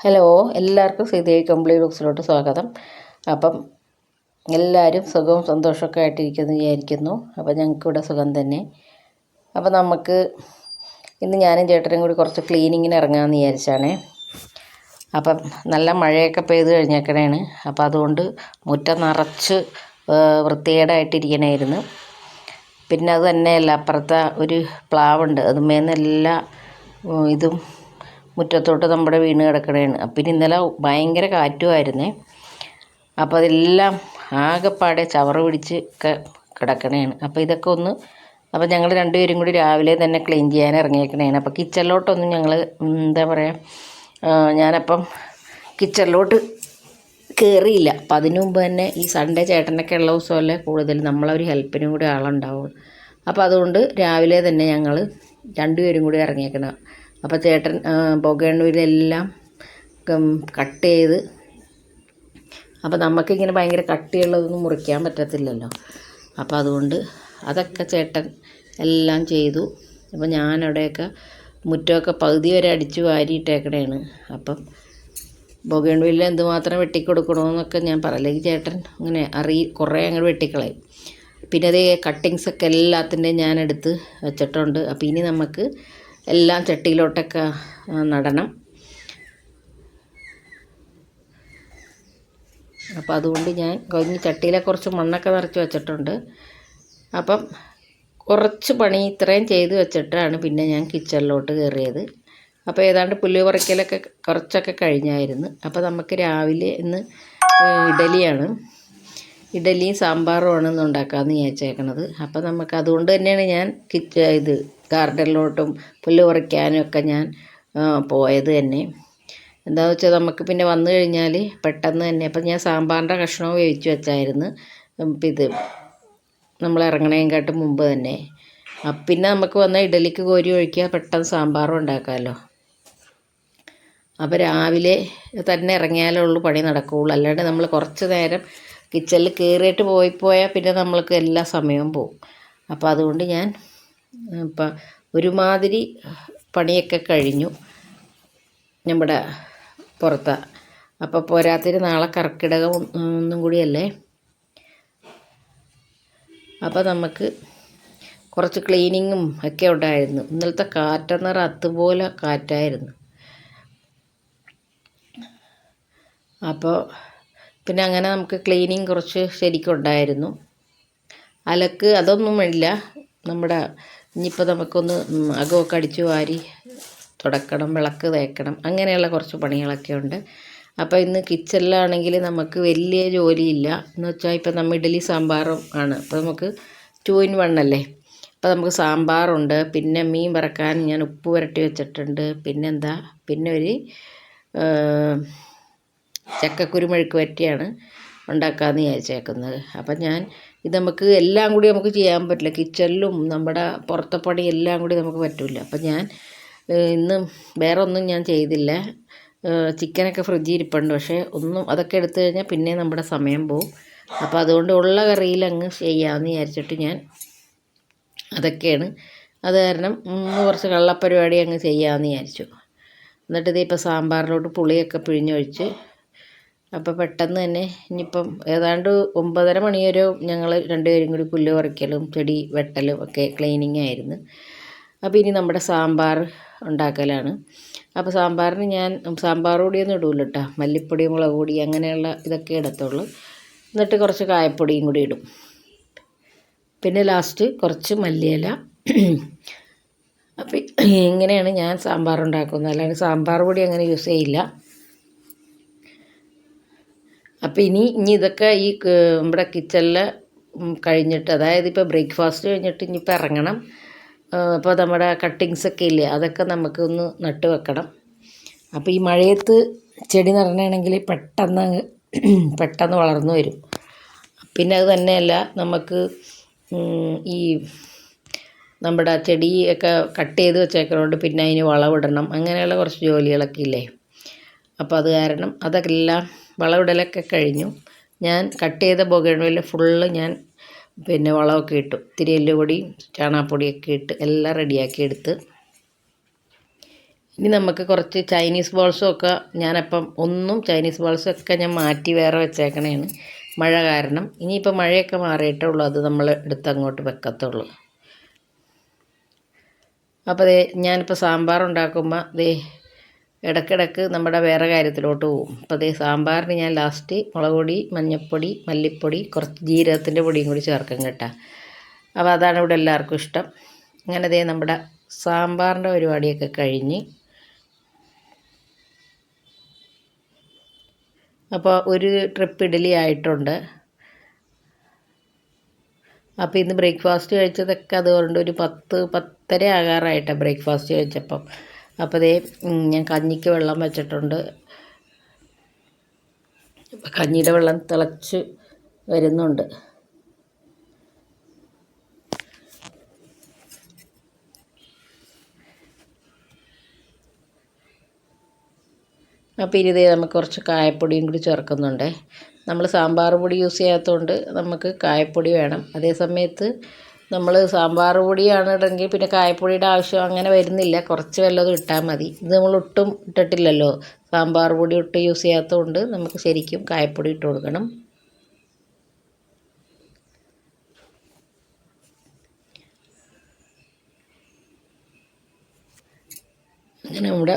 Hello എല്ലാവർക്കും സീതയെ complete ബുക്സിലോട്ട് സ്വാഗതം. അപ്പം എല്ലാവരും സുഖവും സന്തോഷമൊക്കെ ആയിട്ടിരിക്കുമെന്ന് വിചാരിക്കുന്നു. അപ്പോൾ ഞങ്ങൾക്കിവിടെ സുഖം തന്നെ. അപ്പോൾ നമുക്ക് ഇന്ന് ഞാനും ചേട്ടനും കൂടി കുറച്ച് ക്ലീനിങ്ങിന് ഇറങ്ങാമെന്ന് വിചാരിച്ചാണേ. അപ്പം നല്ല മഴയൊക്കെ പെയ്ത് കഴിഞ്ഞേക്കണേണ്. അപ്പം അതുകൊണ്ട് മുറ്റം നിറച്ച് വൃത്തികേടായിട്ടിരിക്കണമായിരുന്നു പിന്നെ അത് തന്നെയല്ല അപ്പുറത്തെ ഒരു പ്ലാവുണ്ട്. അതുമേന്നെല്ലാ ഇതും മുറ്റത്തോട്ട് നമ്മുടെ വീണ് കിടക്കണേണ് പിന്നെ ഇന്നലെ ഭയങ്കര കാറ്റുമായിരുന്നേ. അപ്പോൾ അതെല്ലാം ആകെപ്പാടെ ചവറ് പിടിച്ച് ഒക്കെ കിടക്കണേണ് അപ്പോൾ ഇതൊക്കെ ഒന്ന് അപ്പോൾ ഞങ്ങൾ രണ്ടുപേരും കൂടി രാവിലെ തന്നെ ക്ലീൻ ചെയ്യാൻ ഇറങ്ങിയേക്കണേണ് അപ്പോൾ കിച്ചണിലോട്ടൊന്നും ഞങ്ങൾ എന്താ പറയുക ഞാനപ്പം കിച്ചണിലോട്ട് കയറിയില്ല അപ്പം അതിനു മുമ്പ് തന്നെ ഈ സൺഡേ ചേട്ടനൊക്കെ ഉള്ള ദിവസമല്ലേ കൂടുതൽ നമ്മളൊരു ഹെൽപ്പിനും കൂടി ആളുണ്ടാവുള്ളൂ. അപ്പോൾ അതുകൊണ്ട് രാവിലെ തന്നെ ഞങ്ങൾ രണ്ടുപേരും കൂടി ഇറങ്ങിയേക്കണം അപ്പോൾ ചേട്ടൻ പുകയണ്ണൂരെല്ലാം കട്ട് ചെയ്ത്. അപ്പോൾ നമുക്കിങ്ങനെ ഭയങ്കര കട്ടിയുള്ളതൊന്നും മുറിക്കാൻ പറ്റത്തില്ലല്ലോ. അപ്പോൾ അതുകൊണ്ട് അതൊക്കെ ചേട്ടൻ എല്ലാം ചെയ്തു. അപ്പോൾ ഞാനവിടെയൊക്കെ മുറ്റമൊക്കെ പകുതി വരെ അടിച്ചു വാരിയിട്ടേക്കണേണ്. അപ്പം ബൊഗേണ്ടുവില്ല എന്തുമാത്രം വെട്ടിക്കൊടുക്കണമെന്നൊക്കെ ഞാൻ പറയില്ലെങ്കിൽ ചേട്ടൻ അങ്ങനെ അറി കുറേ അങ്ങോട്ട് വെട്ടിക്കളയും. പിന്നെ അതേ കട്ടിങ്സൊക്കെ എല്ലാത്തിന്റെയും ഞാൻ എടുത്ത് വെച്ചിട്ടുണ്ട്. അപ്പോൾ ഇനി നമുക്ക് എല്ലാം ചട്ടിയിലോട്ടൊക്കെ നടണം. അപ്പം അതുകൊണ്ട് ഞാൻ കഴിഞ്ഞ് ചട്ടിയിലെ കുറച്ച് മണ്ണൊക്കെ നിറച്ച് വെച്ചിട്ടുണ്ട്. അപ്പം കുറച്ച് പണി ഇത്രയും ചെയ്ത് വെച്ചിട്ടാണ് പിന്നെ ഞാൻ കിച്ചണിലോട്ട് കയറിയത്. അപ്പോൾ ഏതാണ്ട് പുല്ല് പറിക്കലൊക്കെ കുറച്ചൊക്കെ കഴിഞ്ഞായിരുന്നു. അപ്പോൾ നമുക്ക് രാവിലെ ഇന്ന് ഇഡലിയാണ്. ഇഡലിയും സാമ്പാറുമാണ് ഇന്ന് ഉണ്ടാക്കാമെന്ന് വിചാരിച്ചേക്കണത്. അപ്പോൾ നമുക്ക് അതുകൊണ്ട് തന്നെയാണ് ഞാൻ കിച്ച ഇത് ഗാർഡനിലോട്ടും പുല്ല് പറിക്കാനും ഒക്കെ ഞാൻ പോയത് തന്നെ. എന്താണെന്ന് വെച്ചാൽ നമുക്ക് പിന്നെ വന്നു കഴിഞ്ഞാൽ പെട്ടെന്ന് തന്നെ അപ്പം ഞാൻ സാമ്പാറിന്റെ കഷ്ണവും വേവിച്ച് വെച്ചായിരുന്നു. ഇത് നമ്മൾ ഇറങ്ങണേക്കാട്ടും മുമ്പ് തന്നെ. പിന്നെ നമുക്ക് വന്ന ഇഡലിക്ക് കോരി ഒഴിക്കുക പെട്ടെന്ന് സാമ്പാറും ഉണ്ടാക്കാമല്ലോ അപ്പോൾ രാവിലെ തന്നെ ഇറങ്ങിയാലേ ഉള്ളൂ പണി നടക്കുകയുള്ളൂ അല്ലാണ്ട് നമ്മൾ കുറച്ച് നേരം കിച്ചണിൽ കയറിയിട്ട് പോയി പോയാൽ പിന്നെ നമ്മൾക്ക് എല്ലാ സമയവും പോവും. അപ്പോൾ അതുകൊണ്ട് ഞാൻ ഇപ്പം ഒരുമാതിരി പണിയൊക്കെ കഴിഞ്ഞു നമ്മുടെ പുറത്ത്. അപ്പോൾ പോരാത്തിന് നാളെ കർക്കിടകം ഒന്നും കൂടിയല്ലേ? അപ്പോൾ നമുക്ക് കുറച്ച് ക്ലീനിങ്ങും ഒക്കെ ഉണ്ടായിരുന്നു. ഇന്നലത്തെ കാറ്റെന്ന് പറഞ്ഞാൽ അതുപോലെ കാറ്റായിരുന്നു. അപ്പോൾ പിന്നെ അങ്ങനെ നമുക്ക് ക്ലീനിങ് കുറച്ച് ശരിക്കും ഉണ്ടായിരുന്നു അലക്ക് അതൊന്നും ഇല്ല നമ്മുടെ ഇനിയിപ്പോൾ നമുക്കൊന്ന് അകമൊക്കെ അടിച്ചു വാരി തുടക്കണം വിളക്ക് തേക്കണം. അങ്ങനെയുള്ള കുറച്ച് പണികളൊക്കെ ഉണ്ട്. അപ്പോൾ ഇന്ന് കിച്ചണിലാണെങ്കിൽ നമുക്ക് വലിയ ജോലിയില്ല. എന്ന് വെച്ചാൽ ഇപ്പം നമ്മൾ ഇഡലി സാമ്പാറും ആണ്. അപ്പോൾ നമുക്ക് ടു ഇൻ വൺ അല്ലേ? അപ്പോൾ നമുക്ക് സാമ്പാറുണ്ട്. പിന്നെ മീൻ വറക്കാൻ ഞാൻ ഉപ്പ് പുരട്ടി വെച്ചിട്ടുണ്ട്. പിന്നെന്താ? പിന്നെ ഒരു ചക്കക്കുരുമെഴുക്ക് വരട്ടിയാണ് ഉണ്ടാക്കാമെന്ന് വിചാരിച്ചേക്കുന്നത്. അപ്പം ഞാൻ ഇത് നമുക്ക് എല്ലാം കൂടി നമുക്ക് ചെയ്യാൻ പറ്റില്ല. കിച്ചണിലും നമ്മുടെ പുറത്തെ പണി എല്ലാം കൂടി നമുക്ക് പറ്റില്ല അപ്പം ഞാൻ ഇന്ന് വേറെ ഒന്നും ഞാൻ ചെയ്തില്ല. ചിക്കനൊക്കെ ഫ്രിഡ്ജിൽ ഇരിപ്പുണ്ട്. പക്ഷേ ഒന്നും അതൊക്കെ എടുത്തു കഴിഞ്ഞാൽ പിന്നെ നമ്മുടെ സമയം പോവും. അപ്പോൾ അതുകൊണ്ട് ഉള്ള കറിയിൽ അങ്ങ് ചെയ്യാമെന്ന് വിചാരിച്ചിട്ട് ഞാൻ അതൊക്കെയാണ്. അത് കാരണം കുറച്ച് കള്ളപ്പരിപാടി അങ്ങ് ചെയ്യാമെന്ന് വിചാരിച്ചു. എന്നിട്ട് ഇതിപ്പോൾ സാമ്പാറിലോട്ട് പുളിയൊക്കെ പിഴിഞ്ഞൊഴിച്ച് അപ്പോൾ പെട്ടെന്ന് തന്നെ ഇനിയിപ്പം ഏതാണ്ട് ഒമ്പതര മണി വരെ ഞങ്ങൾ രണ്ടുപേരും കൂടി പുല്ല് പറിക്കലും ചെടി വെട്ടലും ഒക്കെ ക്ലീനിങ് ആയിരുന്നു. അപ്പോൾ ഇനി നമ്മുടെ സാമ്പാർ ഉണ്ടാക്കലാണ്. അപ്പോൾ സാമ്പാറിന് ഞാൻ സാമ്പാർ പൊടിയൊന്നും ഇടൂല കേട്ടോ മല്ലിപ്പൊടി മുളക് പൊടി അങ്ങനെയുള്ള ഇതൊക്കെ ഇടത്തുള്ളൂ. എന്നിട്ട് കുറച്ച് കായപ്പൊടിയും കൂടി ഇടും. പിന്നെ ലാസ്റ്റ് കുറച്ച് മല്ലിയില. അപ്പം ഇങ്ങനെയാണ് ഞാൻ സാമ്പാർ ഉണ്ടാക്കുന്നത്. അല്ലാണ്ട് സാമ്പാർ പൊടി അങ്ങനെ യൂസ് ചെയ്യില്ല. അപ്പം ഇനി ഇനി ഇതൊക്കെ ഈ നമ്മുടെ കിച്ചണിൽ കഴിഞ്ഞിട്ട് അതായത് ഇപ്പോൾ ബ്രേക്ക്ഫാസ്റ്റ് കഴിഞ്ഞിട്ട് ഇനിയിപ്പോൾ ഇറങ്ങണം. അപ്പോൾ നമ്മുടെ കട്ടിങ്സ് ഒക്കെ ഇല്ലേ അതൊക്കെ നമുക്കൊന്ന് നട്ട് വെക്കണം. അപ്പോൾ ഈ മഴയത്ത് ചെടി നിറഞ്ഞാണെങ്കിൽ പെട്ടെന്ന് പെട്ടെന്ന് വളർന്നു വരും. പിന്നെ അത് തന്നെയല്ല നമുക്ക് ഈ നമ്മുടെ ചെടി ഒക്കെ കട്ട് ചെയ്ത് വെച്ചേക്കുന്നതുകൊണ്ട് പിന്നെ അതിന് വളമിടണം അങ്ങനെയുള്ള കുറച്ച് ജോലികളൊക്കെ ഇല്ലേ. അപ്പോൾ അത് കാരണം അതെല്ലാം വളമിടലൊക്കെ കഴിഞ്ഞു. ഞാൻ കട്ട് ചെയ്ത ബൊഗേൺവില്ല ഫുള്ള് ഞാൻ പിന്നെ വളമൊക്കെ ഇട്ടു. ഇത്തിരി എല്ലുപൊടിയും ചാണാപ്പൊടിയൊക്കെ ഇട്ട് എല്ലാം റെഡിയാക്കി എടുത്ത്. ഇനി നമുക്ക് കുറച്ച് ചൈനീസ് ബോൾസും ഒക്കെ ഞാനപ്പം ഒന്നും ചൈനീസ് ബോൾസും ഒക്കെ ഞാൻ മാറ്റി വേറെ വെച്ചേക്കണേണ്. മഴ കാരണം. ഇനിയിപ്പോൾ മഴയൊക്കെ മാറിയിട്ടേ ഉള്ളൂ. അത് നമ്മൾ എടുത്ത് അങ്ങോട്ട് വെക്കത്തുള്ളൂ. അപ്പോൾ ഞാനിപ്പോൾ സാമ്പാർ ഉണ്ടാക്കുമ്പോൾ ദേ ഇടയ്ക്കിടയ്ക്ക് നമ്മുടെ വേറെ കാര്യത്തിലോട്ട് പോകും. അപ്പോൾ അതേ സാമ്പാറിന് ഞാൻ ലാസ്റ്റ് മുളക് പൊടി മഞ്ഞൾപ്പൊടി മല്ലിപ്പൊടി കുറച്ച് ജീരകത്തിന്റെ പൊടിയും കൂടി ചേർക്കും കേട്ടോ. അപ്പോൾ അതാണ് ഇവിടെ എല്ലാവർക്കും ഇഷ്ടം. അങ്ങനെ ദേ നമ്മുടെ സാമ്പാറിന്റെ പരിപാടിയൊക്കെ കഴിഞ്ഞ് അപ്പോൾ ഒരു ട്രിപ്പ് ഇഡലി ആയിട്ടുണ്ട്. അപ്പോൾ ഇന്ന് ബ്രേക്ക്ഫാസ്റ്റ് കഴിച്ചതൊക്കെ അതുകൊണ്ട് ഒരു പത്ത് പത്തര ആകാറായിട്ടാണ് ബ്രേക്ക്ഫാസ്റ്റ് കഴിച്ചപ്പം. അപ്പോൾ ദേ ഞാൻ കഞ്ഞിക്ക് വെള്ളം വെച്ചിട്ടുണ്ട്. കഞ്ഞിയുടെ വെള്ളം തിളച്ച് വരുന്നുണ്ട്. അപ്പോൾ ഇനി നമുക്ക് കുറച്ച് കായപ്പൊടിയും കൂടി ചേർക്കുന്നുണ്ട്. നമ്മൾ സാമ്പാർ പൊടി യൂസ് ചെയ്യാത്തതുകൊണ്ട് നമുക്ക് കായപ്പൊടി വേണം. അതേ സമയത്ത് നമ്മൾ സാമ്പാർ പൊടിയാണ് ഇടണമെങ്കിൽ പിന്നെ കായപ്പൊടിയുടെ ആവശ്യം അങ്ങനെ വരുന്നില്ല. കുറച്ച് വല്ലതും ഇട്ടാൽ മതി. ഇത് നമ്മൾ ഒട്ടും ഇട്ടിട്ടില്ലല്ലോ. സാമ്പാർ പൊടി ഒട്ടും യൂസ് ചെയ്യാത്തതുകൊണ്ട് നമുക്ക് ശരിക്കും കായപ്പൊടി ഇട്ട് കൊടുക്കണം. അങ്ങനെ നമ്മുടെ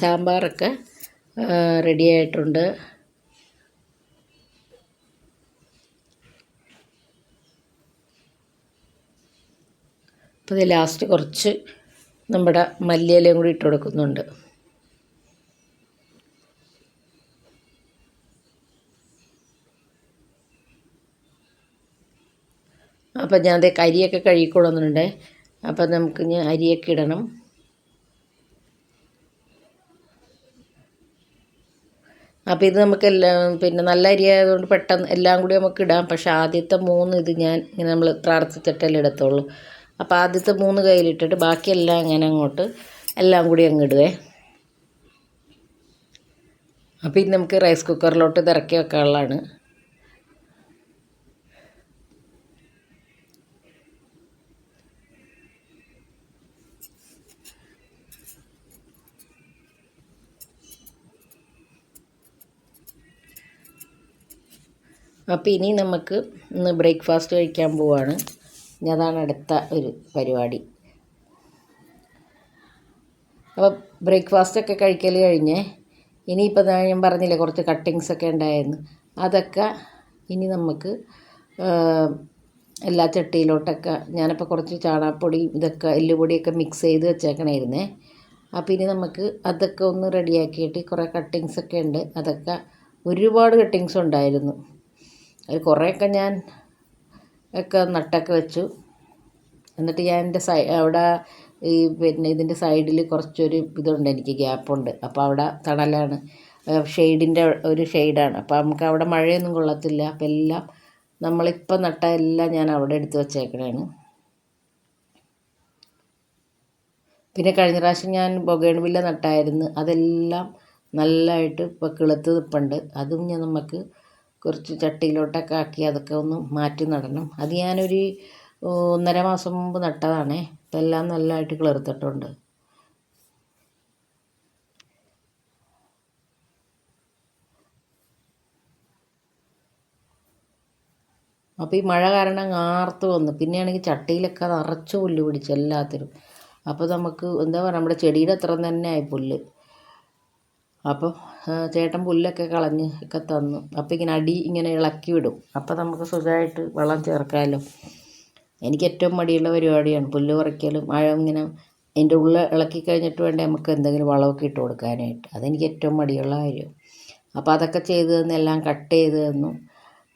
സാമ്പാറൊക്കെ റെഡി ആയിട്ടുണ്ട്. അപ്പോൾ ഇത് ലാസ്റ്റ് കുറച്ച് നമ്മുടെ മല്ലിയിലയും കൂടി ഇട്ട് കൊടുക്കുന്നുണ്ട്. അപ്പം ഞാൻ അതേ കരിയൊക്കെ കഴുകിക്കൊള്ളുന്നുണ്ട് അപ്പം നമുക്ക് ഞാൻ അരിയൊക്കെ ഇടണം. അപ്പോൾ ഇത് നമുക്ക് എല്ലാം പിന്നെ നല്ല അരി ആയതുകൊണ്ട് പെട്ടെന്ന് എല്ലാം കൂടി നമുക്ക് ഇടാം. പക്ഷേ ആദ്യത്തെ മൂന്ന് ഇത് ഞാൻ ഇങ്ങനെ നമ്മൾ പ്രാർത്ഥിച്ചിട്ടല്ലേ ഇടത്തുള്ളൂ. അപ്പോൾ ആദ്യത്തെ മൂന്ന് കയ്യിലിട്ടിട്ട് ബാക്കിയെല്ലാം ഇങ്ങനെ അങ്ങോട്ട് എല്ലാം കൂടി അങ്ങ് ഇടുവേ. അപ്പോൾ ഇത് നമുക്ക് റൈസ് കുക്കറിലോട്ട് ഇത് ഇറക്കി വെക്കാനുള്ളതാണ്. അപ്പോൾ ഇനി നമുക്ക് ഇന്ന് ബ്രേക്ക്ഫാസ്റ്റ് കഴിക്കാൻ പോവാണ്. ഇനി അതാണ് അടുത്ത ഒരു പരിപാടി. അപ്പോൾ ബ്രേക്ക്ഫാസ്റ്റൊക്കെ കഴിക്കൽ കഴിഞ്ഞ് ഇനിയിപ്പോൾ ഞാൻ പറഞ്ഞില്ലേ കുറച്ച് കട്ടിങ്സ് ഒക്കെ ഉണ്ടായിരുന്നു. അതൊക്കെ ഇനി നമുക്ക് എല്ലാ ചട്ടിയിലോട്ടൊക്കെ ഞാനിപ്പോൾ കുറച്ച് ചാണാപ്പൊടി ഇതൊക്കെ എല്ലുപൊടിയൊക്കെ മിക്സ് ചെയ്ത് വെച്ചേക്കണായിരുന്നേ. അപ്പോൾ ഇനി നമുക്ക് അതൊക്കെ ഒന്ന് റെഡിയാക്കിയിട്ട് കുറേ കട്ടിങ്സ് ഒക്കെ ഉണ്ട്. അതൊക്കെ ഒരുപാട് കട്ടിങ്സ് ഉണ്ടായിരുന്നു. അത് കുറേയൊക്കെ ഞാൻ ഒക്കെ നട്ടൊക്കെ വെച്ചു. എന്നിട്ട് ഞാൻ എന്റെ സൈ അവിടെ ഈ പിന്നെ ഇതിന്റെ സൈഡിൽ കുറച്ചൊരു ഇതുണ്ട് എനിക്ക് ഗ്യാപ്പുണ്ട്. അപ്പോൾ അവിടെ തണലാണ്. ഷെയ്ഡിന്റെ ഒരു ഷെയ്ഡാണ്. അപ്പോൾ നമുക്ക് അവിടെ മഴയൊന്നും കൊള്ളത്തില്ല. അപ്പോൾ എല്ലാം നമ്മളിപ്പോൾ നട്ട എല്ലാം ഞാൻ അവിടെ എടുത്ത് വച്ചേക്കണേണ്. പിന്നെ കഴിഞ്ഞ പ്രാവശ്യം ഞാൻ ബൊഗേൺവില്ല നട്ടായിരുന്നു. അതെല്ലാം നല്ലതായിട്ട് ഇപ്പോൾ കിളുത്ത് നിൽപ്പുണ്ട് അതും ഞാൻ നമുക്ക് കുറച്ച് ചട്ടിയിലോട്ടൊക്കെ ആക്കി അതൊക്കെ ഒന്ന് മാറ്റി നടണം. അത് ഞാനൊരു ഒന്നര മാസം മുമ്പ് നട്ടതാണേ. ഇപ്പം എല്ലാം നല്ലതായിട്ട് കിളിർത്തിട്ടുണ്ട്. അപ്പോൾ ഈ മഴ കാരണം ആർത്ത് വന്നു. പിന്നെയാണെങ്കിൽ ചട്ടിയിലൊക്കെ നിറച്ച് പുല്ല് പിടിച്ചു എല്ലാത്തിനും. അപ്പോൾ നമുക്ക് എന്താ പറയുക നമ്മുടെ ചെടിയുടെ അത്ര തന്നെ ആയി പുല്ല്. അപ്പോൾ ചേട്ടൻ പുല്ലൊക്കെ കളഞ്ഞ് ഒക്കെ തന്നു. അപ്പോൾ ഇങ്ങനെ അടി ഇങ്ങനെ ഇളക്കി വിടും. അപ്പോൾ നമുക്ക് സുഖമായിട്ട് വളം ചേർക്കാമല്ലോ എനിക്ക് ഏറ്റവും മടിയുള്ള പരിപാടിയാണ് പുല്ല് പറിക്കലും. മഴ ഇങ്ങനെ അതിന്റെ ഉള്ളിൽ ഇളക്കി കഴിഞ്ഞിട്ട് വേണ്ടേ നമുക്ക് എന്തെങ്കിലും വളമൊക്കെ ഇട്ട് കൊടുക്കാനായിട്ട്. അതെനിക്ക് ഏറ്റവും മടിയുള്ള കാര്യം. അപ്പോൾ അതൊക്കെ ചെയ്ത് തന്നു എല്ലാം കട്ട് ചെയ്ത് തന്നു.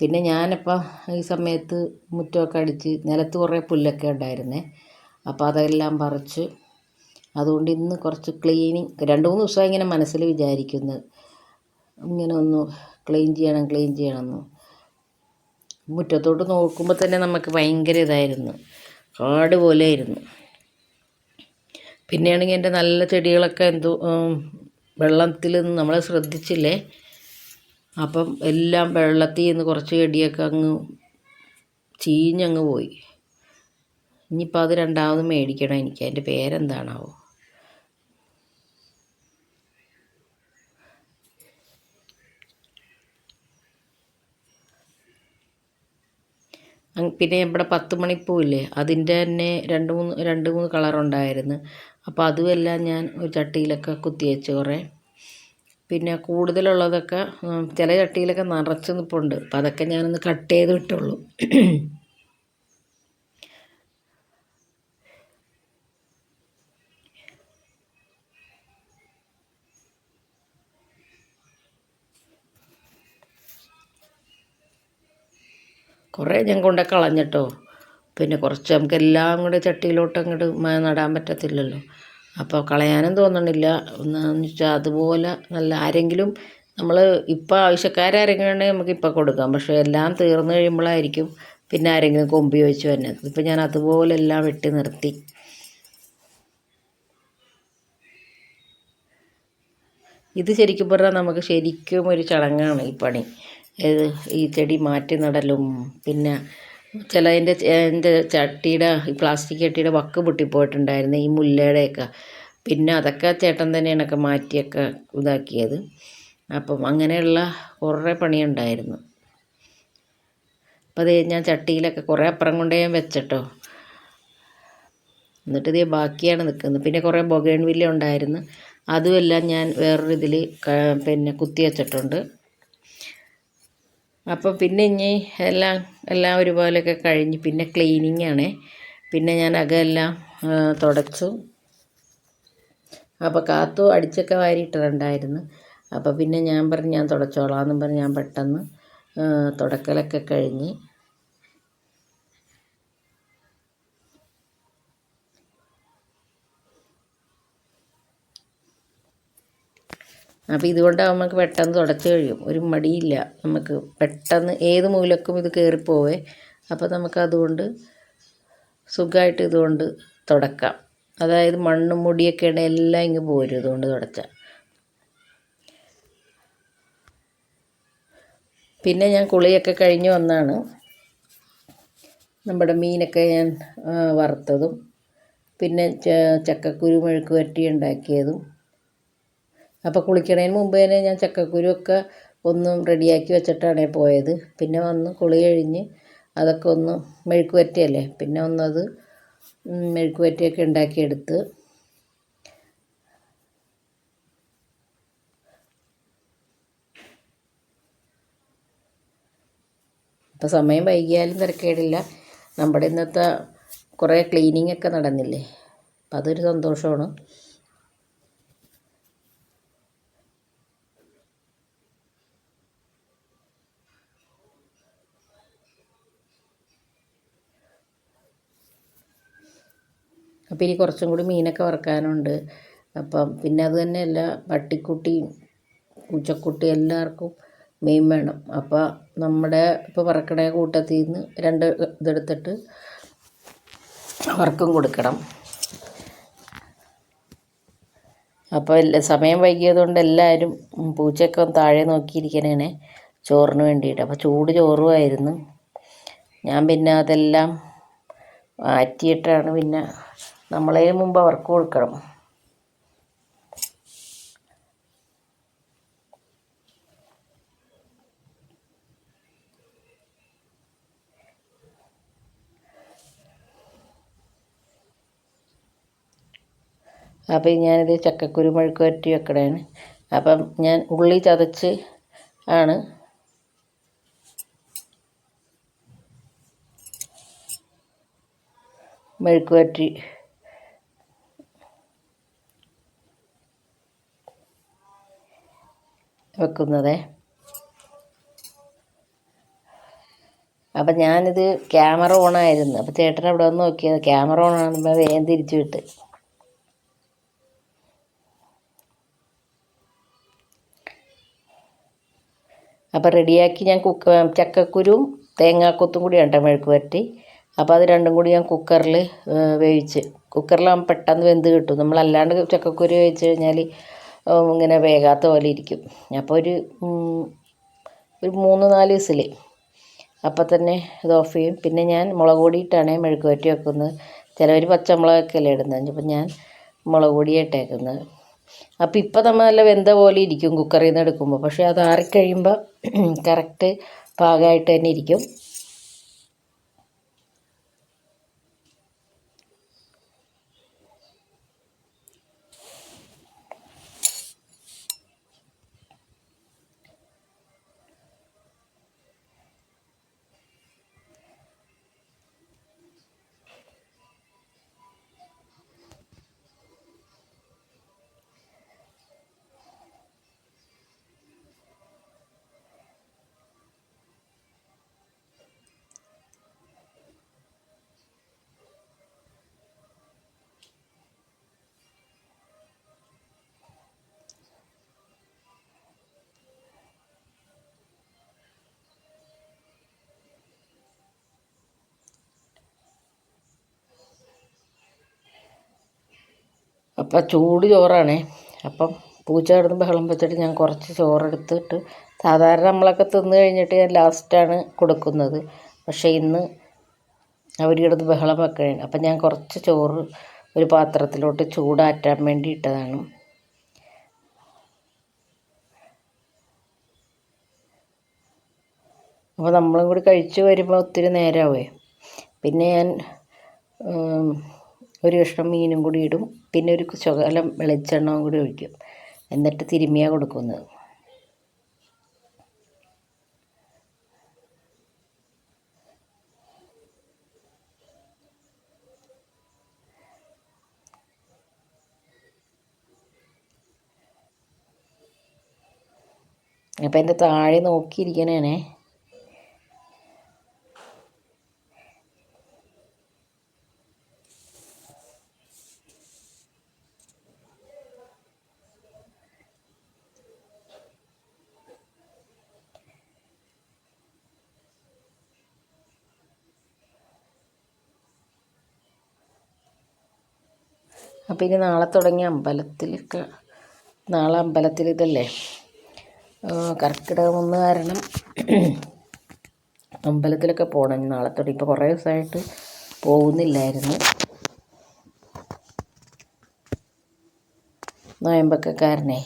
പിന്നെ ഞാനിപ്പോൾ ഈ സമയത്ത് മുറ്റമൊക്കെ അടിച്ച് നിലത്ത് കുറേ പുല്ലൊക്കെ ഉണ്ടായിരുന്നേ. അപ്പോൾ അതെല്ലാം പറിച്ച് അതുകൊണ്ട് ഇന്ന് കുറച്ച് ക്ലീനിങ് രണ്ട് മൂന്ന് ദിവസമായി ഇങ്ങനെ മനസ്സിൽ വിചാരിക്കുന്നു. ഇങ്ങനെ ഒന്ന് ക്ലീൻ ചെയ്യണം ക്ലീൻ ചെയ്യണം എന്ന്. മുറ്റത്തോട്ട് നോക്കുമ്പോൾ തന്നെ നമുക്ക് ഭയങ്കര ഇതായിരുന്നു. കാട് പോലെ ആയിരുന്നു പിന്നെയാണെങ്കിൽ എന്റെ നല്ല ചെടികളൊക്കെ എന്തോ വെള്ളത്തിൽ നിന്ന് നമ്മൾ ശ്രദ്ധിച്ചില്ലേ? അപ്പം എല്ലാം വെള്ളത്തിൽ നിന്ന് കുറച്ച് ചെടിയൊക്കെ അങ്ങ് ചീഞ്ഞങ്ങ് പോയി. ഇനിയിപ്പോൾ അത് രണ്ടാമത് മേടിക്കണം എനിക്ക്. അതിന്റെ പേരെന്താണാവോ? പിന്നെ നമ്മുടെ പത്ത് മണിപ്പൂവില്ലേ അതിന്റെ തന്നെ രണ്ട് മൂന്ന് രണ്ട് മൂന്ന് കളറുണ്ടായിരുന്നു അപ്പോൾ അതുമെല്ലാം ഞാൻ ഒരു ചട്ടിയിലൊക്കെ കുത്തി വെച്ച് കുറേ. പിന്നെ കൂടുതലുള്ളതൊക്കെ ചില ചട്ടിയിലൊക്കെ നിറച്ച് നിൽപ്പുണ്ട് അപ്പോൾ അതൊക്കെ ഞാനൊന്ന് കട്ട് ചെയ്ത് വിട്ടുള്ളൂ. കുറേ ഞാൻ കൊണ്ട് കളഞ്ഞിട്ടോ. പിന്നെ കുറച്ച് നമുക്ക് എല്ലാം കൂടെ ചട്ടിയിലോട്ട് അങ്ങോട്ട് നടാൻ പറ്റത്തില്ലല്ലോ. അപ്പോൾ കളയാനും തോന്നണില്ല. ഒന്നാന്ന് വെച്ചാൽ അതുപോലെ നല്ല ആരെങ്കിലും നമ്മൾ ഇപ്പോൾ ആവശ്യക്കാരെങ്കിലും നമുക്ക് ഇപ്പോൾ കൊടുക്കാം. പക്ഷേ എല്ലാം തീർന്നു കഴിയുമ്പോഴായിരിക്കും പിന്നെ ആരെങ്കിലും കൊമ്പി വെച്ച് തന്നെ ഇപ്പം ഞാൻ അതുപോലെ എല്ലാം വെട്ടി നിർത്തി. ഇത് ശരിക്കും പറഞ്ഞാൽ നമുക്ക് ശരിക്കും ഒരു ചടങ്ങാണ് ഈ പണി. ഇത് ഈ ചെടി മാറ്റി നടലും പിന്നെ ചിലതിന്റെ എന്റെ ചട്ടിയുടെ പ്ലാസ്റ്റിക് ചട്ടിയുടെ വക്ക് പൊട്ടിപ്പോയിട്ടുണ്ടായിരുന്നു ഈ മുല്ലയുടെയൊക്കെ. പിന്നെ അതൊക്കെ ചേട്ടൻ തന്നെയാണ് ഒക്കെ മാറ്റിയൊക്കെ ഇതാക്കിയത്. അപ്പം അങ്ങനെയുള്ള കുറേ പണിയുണ്ടായിരുന്നു. അപ്പോൾ അത് ഞാൻ ചട്ടിയിലൊക്കെ കുറേ അപ്പുറം കൊണ്ട് ഞാൻ വെച്ചിട്ടോ. എന്നിട്ട് ഇത് ബാക്കിയാണ് നിൽക്കുന്നത്. പിന്നെ കുറേ ബൊഗേൺ വില്ല ഉണ്ടായിരുന്നു. അതുമെല്ലാം ഞാൻ വേറൊരു ഇതിൽ പിന്നെ കുത്തി വെച്ചിട്ടുണ്ട്. അപ്പം പിന്നെ ഇനി എല്ലാം എല്ലാം ഒരുപോലെയൊക്കെ കഴിഞ്ഞ് പിന്നെ ക്ലീനിങ് ആണ്. പിന്നെ ഞാൻ അകമെല്ലാം തുടച്ചു. അപ്പോൾ കാത്തു അടിച്ചൊക്കെ വാരിയിട്ടിട്ടുണ്ടായിരുന്നു അപ്പോൾ പിന്നെ ഞാൻ പറഞ്ഞു ഞാൻ തുടച്ചോളാം എന്നും പറഞ്ഞ് ഞാൻ പെട്ടെന്ന് തുടക്കലൊക്കെ കഴിഞ്ഞ്. അപ്പോൾ ഇതുകൊണ്ട് നമുക്ക് പെട്ടെന്ന് തുടച്ച് കഴിയും. ഒരു മടിയില്ല. നമുക്ക് പെട്ടെന്ന് ഏത് മൂലക്കും ഇത് കയറിപ്പോവേ അപ്പോൾ നമുക്ക് അതുകൊണ്ട് സുഖമായിട്ട് ഇതുകൊണ്ട് തുടക്കാം. അതായത് മണ്ണും മുടിയൊക്കെ ഉണ്ടെങ്കിൽ എല്ലാം ഇങ്ങ് പോരും ഇതുകൊണ്ട് തുടച്ചാൽ പിന്നെ ഞാൻ കുളിയൊക്കെ കഴിഞ്ഞ് വന്നാണ്. നമ്മുടെ മീനൊക്കെ ഞാൻ വറുത്തതും പിന്നെ ചക്കക്കുരു മെഴുക്ക് വരട്ടി ഉണ്ടാക്കിയതും അപ്പോൾ കുളിക്കണതിന് മുമ്പ് തന്നെ ഞാൻ ചക്കക്കുരുവൊക്കെ ഒന്നും റെഡിയാക്കി വെച്ചിട്ടാണ് പോയത്. പിന്നെ വന്ന് കുളി കഴിഞ്ഞ് അതൊക്കെ ഒന്ന് മെഴുക്ക് വരട്ടിയല്ലേ പിന്നെ ഒന്നത് മെഴുക്ക് വരട്ടിയൊക്കെ ഉണ്ടാക്കിയെടുത്ത് അപ്പോൾ സമയം വൈകിയാലും തിരക്കേടില്ല. നമ്മുടെ ഇന്നത്തെ കുറേ ക്ലീനിങ് ഒക്കെ നടന്നില്ലേ? അപ്പം അതൊരു സന്തോഷമാണ്. അപ്പോൾ ഇനി കുറച്ചും കൂടി മീനൊക്കെ വറുക്കാനുണ്ട്. അപ്പം പിന്നെ അത് തന്നെയല്ല പട്ടിക്കുട്ടിയും പൂച്ചക്കുട്ടി എല്ലാവർക്കും മീൻ വേണം. അപ്പോൾ നമ്മുടെ ഇപ്പോൾ വറക്കണ കൂട്ടത്തിൽ നിന്ന് രണ്ട് ഇതെടുത്തിട്ട് അവർക്കും കൊടുക്കണം. അപ്പോൾ സമയം വൈകിയതുകൊണ്ട് എല്ലാവരും പൂച്ചയൊക്കെ താഴെ നോക്കിയിരിക്കണേനെ ചോറിന് വേണ്ടിയിട്ട്. അപ്പോൾ ചൂട് ചോറുമായിരുന്നു. ഞാൻ പിന്നെ അതെല്ലാം മാറ്റിയിട്ടാണ് പിന്നെ നമ്മളെ മുമ്പ് അവർക്ക് കൊടുക്കണം. അപ്പോൾ ഞാനിത് ചക്കക്കുരു മെഴുക്ക് വരട്ടി വെക്കണേന് അപ്പം ഞാൻ ഉള്ളി ചതച്ച് ആണ് മെഴുക്ക് വരട്ടി വെക്കുന്നത്. അപ്പം ഞാനിത് ക്യാമറ ഓണായിരുന്നു. അപ്പം ചേട്ടൻ അവിടെ വന്ന് നോക്കിയത്. ക്യാമറ ഓണാകുമ്പോൾ വേഗം തിരിച്ചു വിട്ട്. അപ്പോൾ റെഡിയാക്കി ഞാൻ കുക്ക ചക്കക്കുരും തേങ്ങാക്കൊത്തും കൂടി കേട്ടോ മെഴുക്ക് വരട്ടി. അപ്പോൾ അത് രണ്ടും കൂടി ഞാൻ കുക്കറിൽ വേവിച്ച്. കുക്കറിലാകുമ്പോൾ പെട്ടെന്ന് വെന്ത് കിട്ടും. നമ്മളല്ലാണ്ട് ചക്കക്കുരു വേവിച്ച് കഴിഞ്ഞാൽ ഇങ്ങനെ വേകാത്ത പോലെ ഇരിക്കും. അപ്പോൾ ഒരു ഒരു മൂന്ന് നാല് വിസിൽ അപ്പം തന്നെ ഇത് ഓഫ് ചെയ്യും. പിന്നെ ഞാൻ മുളക് പൊടിയിട്ടാണ് മെഴുക്ക് വരട്ടി വെക്കുന്നത്. ചിലവർ പച്ചമുളകൊക്കെ അല്ലേ ഇടുന്നത്. അപ്പം ഞാൻ മുളക് പൊടിയായിട്ടേക്കുന്നത് അപ്പോൾ ഇപ്പോൾ നമ്മൾ നല്ല വെന്ത പോലെ ഇരിക്കും കുക്കറിൽ നിന്ന് എടുക്കുമ്പോൾ. പക്ഷേ അത് ആറിക്കഴിയുമ്പോൾ കറക്റ്റ് പാകമായിട്ട് തന്നെ ഇരിക്കും. അപ്പം ചൂട് ചോറാണേ. അപ്പം പൂച്ച കിടന്ന് ബഹളം വെച്ചിട്ട് ഞാൻ കുറച്ച് ചോറെടുത്തിട്ട് സാധാരണ നമ്മളൊക്കെ തിന്ന് കഴിഞ്ഞിട്ട് ഞാൻ ലാസ്റ്റാണ് കൊടുക്കുന്നത്. പക്ഷേ ഇന്ന് അവർ കിടന്ന് ബഹളം വെക്കുകയാണ് അപ്പം ഞാൻ കുറച്ച് ചോറ് ഒരു പാത്രത്തിലോട്ട് ചൂടാറ്റാൻ വേണ്ടി ഇട്ടതാണ് അപ്പോൾ നമ്മളും കൂടി കഴിച്ച് വരുമ്പോൾ ഒത്തിരി നേരമാവേ പിന്നെ ഞാൻ ഒരു കഷ്ണം മീനും കൂടി ഇടും. പിന്നെ ഒരു ശകലം വെളിച്ചെണ്ണവും കൂടി ഒഴിക്കും. എന്നിട്ട് തിരുമ്മിയാണ് കൊടുക്കുന്നത്. അപ്പം എന്റെ താഴെ നോക്കിയിരിക്കണേനെ. അപ്പം ഇനി നാളെ തുടങ്ങി അമ്പലത്തിലൊക്കെ നാളെ അമ്പലത്തിൽ ഇതല്ലേ? കർക്കിടകം ഒന്ന് കാരണം അമ്പലത്തിലൊക്കെ പോകണം നാളെ തുടങ്ങി ഇപ്പോൾ കുറേ ദിവസമായിട്ട് പോകുന്നില്ലായിരുന്നു. നോയമ്പൊക്കെ കാരണേ.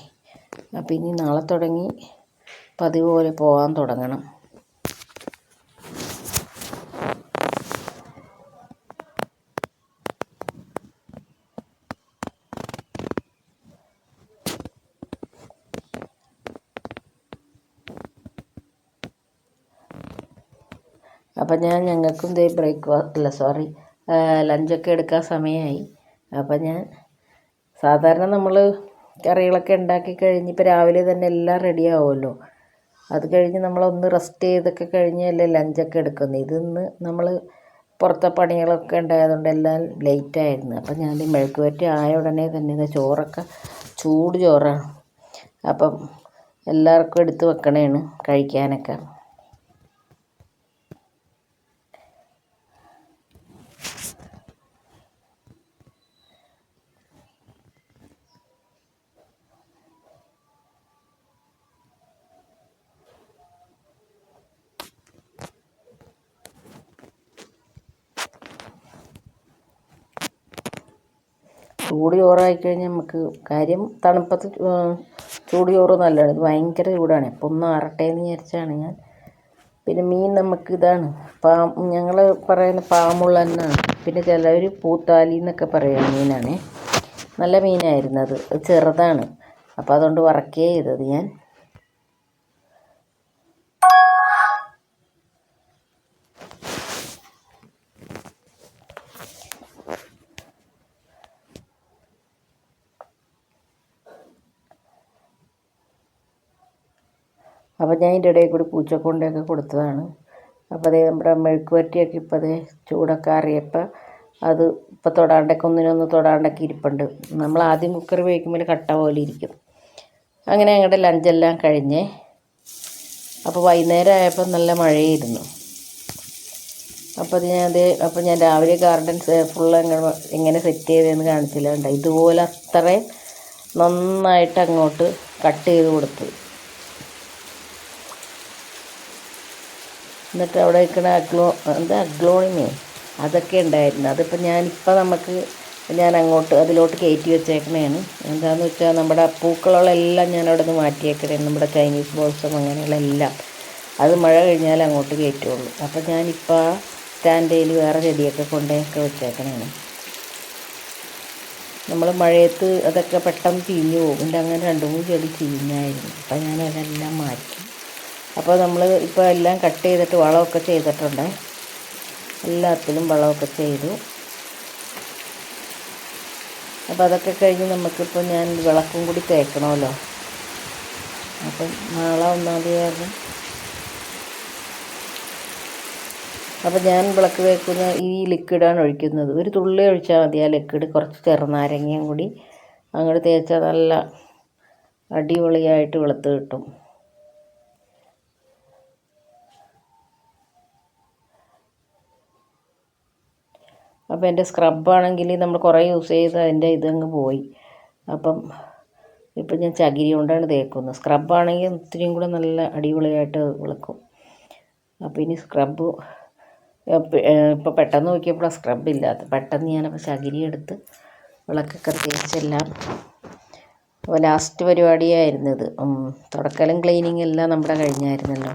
അപ്പം ഇനി നാളെ തുടങ്ങി പതിവ് പോലെ പോകാൻ തുടങ്ങണം അപ്പം ഞാൻ ഞങ്ങൾക്കും ദേ ബ്രേക്ക്ഫാസ്റ്റ് അല്ല സോറി ലഞ്ചൊക്കെ എടുക്കാൻ സമയമായി. അപ്പം ഞാൻ സാധാരണ നമ്മൾ കറികളൊക്കെ ഉണ്ടാക്കി കഴിഞ്ഞ് ഇപ്പോൾ രാവിലെ തന്നെ എല്ലാം റെഡി ആവുമല്ലോ. അത് കഴിഞ്ഞ് നമ്മളൊന്ന് റെസ്റ്റ് ചെയ്തൊക്കെ കഴിഞ്ഞല്ലേ ലഞ്ചൊക്കെ എടുക്കുന്നത് ഇതിന്ന് നമ്മൾ പുറത്തെ പണികളൊക്കെ ഉണ്ടായതുകൊണ്ട് എല്ലാം ലേറ്റായിരുന്നു അപ്പം ഞാൻ മെഴുക്ക് വരട്ടി ആയ ഉടനെ തന്നെ ചോറൊക്കെ ചൂട് ചോറാണ്. അപ്പം എല്ലാവർക്കും എടുത്ത് വെക്കണേണ് കഴിക്കാനൊക്കെ. ചൂട് ചോറായി കഴിഞ്ഞാൽ നമുക്ക് കാര്യം തണുപ്പത്ത് ചൂട് ചോറ് നല്ലതാണ്. ഇത് ഭയങ്കര ചൂടാണ്. അപ്പോൾ ഒന്ന് ആറട്ടെ എന്ന് വിചാരിച്ചാണ് ഞാൻ. പിന്നെ മീൻ നമുക്ക് ഇതാണ്. പാം ഞങ്ങൾ പറയുന്ന പാമുള്ള തന്നെയാണ് പിന്നെ ചിലർ പൂത്താലി എന്നൊക്കെ പറയുന്ന മീനാണ്. നല്ല മീനായിരുന്നു അത്. ചെറുതാണ്. അപ്പോൾ അതുകൊണ്ട് വറക്കേ ചെയ്തത് ഞാൻ. അപ്പോൾ ഞാൻ ഇതിന്റെ ഇടയിൽ കൂടി പൂച്ചക്കൊണ്ടൊക്കെ കൊടുത്തതാണ്. അപ്പോൾ അതേ നമ്മുടെ മെഴുക്ക് വരട്ടിയൊക്കെ ഇപ്പോൾ അതേ ചൂടൊക്കെ അറിയപ്പോൾ അത് ഇപ്പോൾ തൊടാണ്ടൊക്കെ ഒന്നിനൊന്ന് തൊടാണ്ടൊക്കെ ഇരിപ്പുണ്ട്. നമ്മൾ ആദ്യം കുക്കർ വേവിക്കുമ്പോൾ കട്ട പോലെ ഇരിക്കും. അങ്ങനെ ഞങ്ങളുടെ ലഞ്ചെല്ലാം കഴിഞ്ഞ് അപ്പോൾ വൈകുന്നേരം ആയപ്പോൾ നല്ല മഴയായിരുന്നു. അപ്പോൾ അത് ഞാൻ അത് അപ്പോൾ ഞാൻ രാവിലെ ഗാർഡൻ ഫുൾ എങ്ങനെ എങ്ങനെ സെറ്റ് ചെയ്തതെന്ന് കാണിച്ചില്ല ഇതുപോലെ അത്രയും നന്നായിട്ട് അങ്ങോട്ട് കട്ട് ചെയ്ത് കൊടുത്തു. എന്നിട്ട് അവിടെ നിൽക്കുന്ന അഗ്ലോ എന്താ അഗ്ലോണിമേ? അതൊക്കെ ഉണ്ടായിരുന്നു. അതിപ്പോൾ ഞാനിപ്പോൾ നമുക്ക് ഞാൻ അങ്ങോട്ട് അതിലോട്ട് കയറ്റി വെച്ചേക്കണേണ്. എന്താണെന്ന് വെച്ചാൽ നമ്മുടെ പൂക്കളുകളെല്ലാം ഞാൻ അവിടെ നിന്ന് മാറ്റിയേക്കണേ. നമ്മുടെ ചൈനീസ് ബോൾസും അങ്ങനെയുള്ള എല്ലാം. അത് മഴ കഴിഞ്ഞാൽ അങ്ങോട്ട് കയറ്റുള്ളൂ. അപ്പോൾ ഞാനിപ്പോൾ ആ സ്റ്റാൻഡേൽ വേറെ ചെടിയൊക്കെ കൊണ്ടൊക്കെ വെച്ചേക്കണേണ്. നമ്മൾ മഴയത്ത് അതൊക്കെ പെട്ടെന്ന് ചീഞ്ഞു പോകും. അങ്ങനെ രണ്ട് മൂന്ന് ചെടി ചീഞ്ഞായിരുന്നു. അപ്പം ഞാൻ അതെല്ലാം മാറ്റി. അപ്പോൾ നമ്മൾ ഇപ്പോൾ എല്ലാം കട്ട് ചെയ്തിട്ട് വളമൊക്കെ ചെയ്തിട്ടുണ്ട്. എല്ലാത്തിലും വളമൊക്കെ ചെയ്തു. അപ്പോൾ അതൊക്കെ കഴിഞ്ഞ് നമുക്കിപ്പോൾ ഞാൻ വിളക്കും കൂടി തേക്കണമല്ലോ. അപ്പം നാളെ ഒന്നാം തീയതി അപ്പോൾ ഞാൻ വിളക്ക് തേക്കുന്ന ഈ ലിക്വിഡാണ് ഒഴിക്കുന്നത്. ഒരു തുള്ളി ഒഴിച്ചാൽ മതി ആ ലിക്വിഡ്. കുറച്ച് ചെറുനാരങ്ങയും കൂടി അങ്ങോട്ട് തേച്ചാൽ നല്ല അടിപൊളിയായിട്ട് വെളുത്ത് കിട്ടും. അപ്പോൾ എന്റെ സ്ക്രബാണെങ്കിൽ നമ്മൾ കുറേ യൂസ് ചെയ്ത് അതിന്റെ ഇതങ്ങ് പോയി. അപ്പം ഇപ്പം ഞാൻ ചകിരി കൊണ്ടാണ് തേക്കുന്നത്. സ്ക്രബാണെങ്കിൽ ഒത്തിരിയും കൂടെ നല്ല അടിപൊളിയായിട്ട് വിളക്കും. അപ്പോൾ ഇനി സ്ക്രബ് ഇപ്പോൾ പെട്ടെന്ന് നോക്കിയപ്പോൾ സ്ക്രബ് ഇല്ലാത്ത. പെട്ടെന്ന് ഞാനപ്പോൾ ചകിരി എടുത്ത് വിളക്കൊക്കെ തേച്ചെല്ലാം. അപ്പോൾ ലാസ്റ്റ് പരിപാടിയായിരുന്നു ഇത്. ഉം, തുടക്കലും ക്ലീനിങ് എല്ലാം നമ്മുടെ കഴിഞ്ഞായിരുന്നല്ലോ.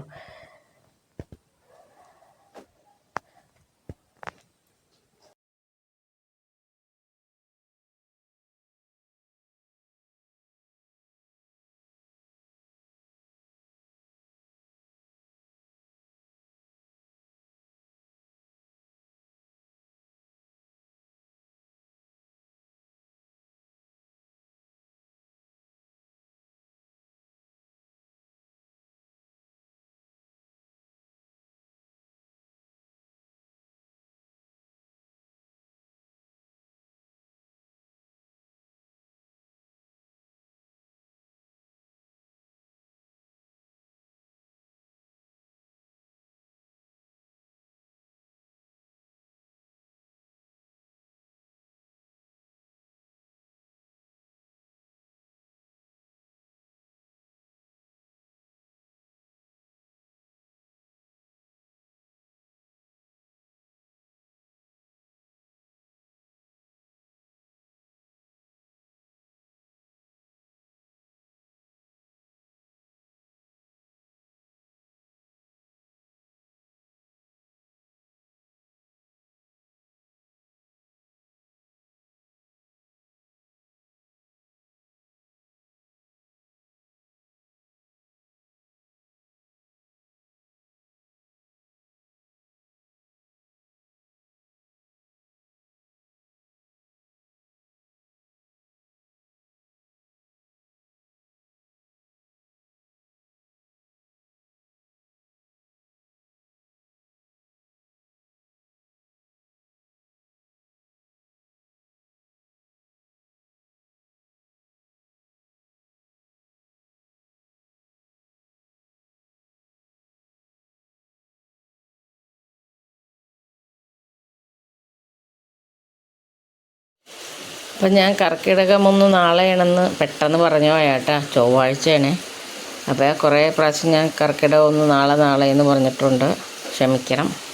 അപ്പം ഞാൻ കർക്കിടകം ഒന്ന് നാളെയാണെന്ന് പെട്ടെന്ന് പറഞ്ഞു പോയാട്ടാ ചൊവ്വാഴ്ചയാണ്. അപ്പോൾ കുറേ പ്രാവശ്യം ഞാൻ കർക്കിടകം ഒന്ന് നാളെ നാളെ എന്ന് പറഞ്ഞിട്ടുണ്ട്. ക്ഷമിക്കണം.